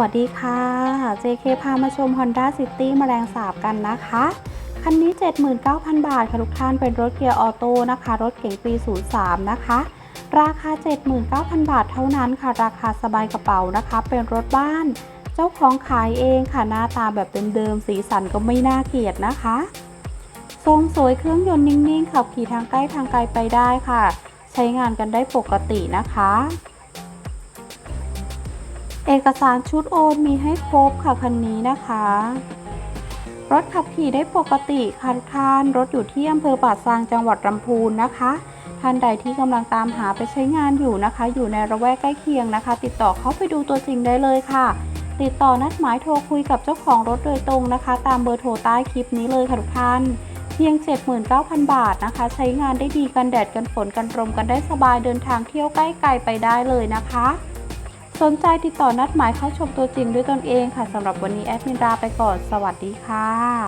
วัสดีค่ะ JK พามาชม Honda City แมลงสาบกันนะคะ คันนี้ 79,000 บาทค่ะทุกท่านเป็นรถเกียร์ออโต้นะคะ รถเก๋งปี 03 นะคะ ราคา 79,000 บาทเท่านั้นค่ะ ราคาสบายกระเป๋านะคะ เป็นรถบ้าน เจ้าของขายเองค่ะ หน้าตาแบบเดิมๆ สีสันก็ไม่น่าเกลียดนะคะ ทรงสวยเครื่องยนต์นิ่งๆ ขับขี่ทางใกล้ทางไกลไปได้ค่ะ ใช้งานกันได้ปกตินะคะ อกสารชุดโอนมีให้ครบค่ะคันนี้นะคะ รถขับขี่ได้ปกติค่ะทุกท่านรถอยู่ที่อำเภอป่าซางจังหวัดลำพูนนะคะ ท่านใดที่กำลังตามหาไปใช้งานอยู่นะคะ อยู่ในระแวกใกล้เคียงนะคะ ติดต่อเข้าไปดูตัวจริงได้เลยค่ะติดต่อนัดหมายโทรคุยกับเจ้าของรถโดยตรงนะคะ ตามเบอร์โทรใต้คลิปนี้เลยค่ะทุกท่าน เพียง 79,000 บาทนะคะ ใช้งานได้ดีกันแดดกันฝนกันลมกันได้สบายเดินทางเที่ยวใกล้ไกลไปได้เลยนะคะ สนใจติดต่อนัดหมายเข้าชมตัวจริงด้วยตนเองค่ะสำหรับวันนี้แอดมินดาไปก่อน สวัสดีค่ะ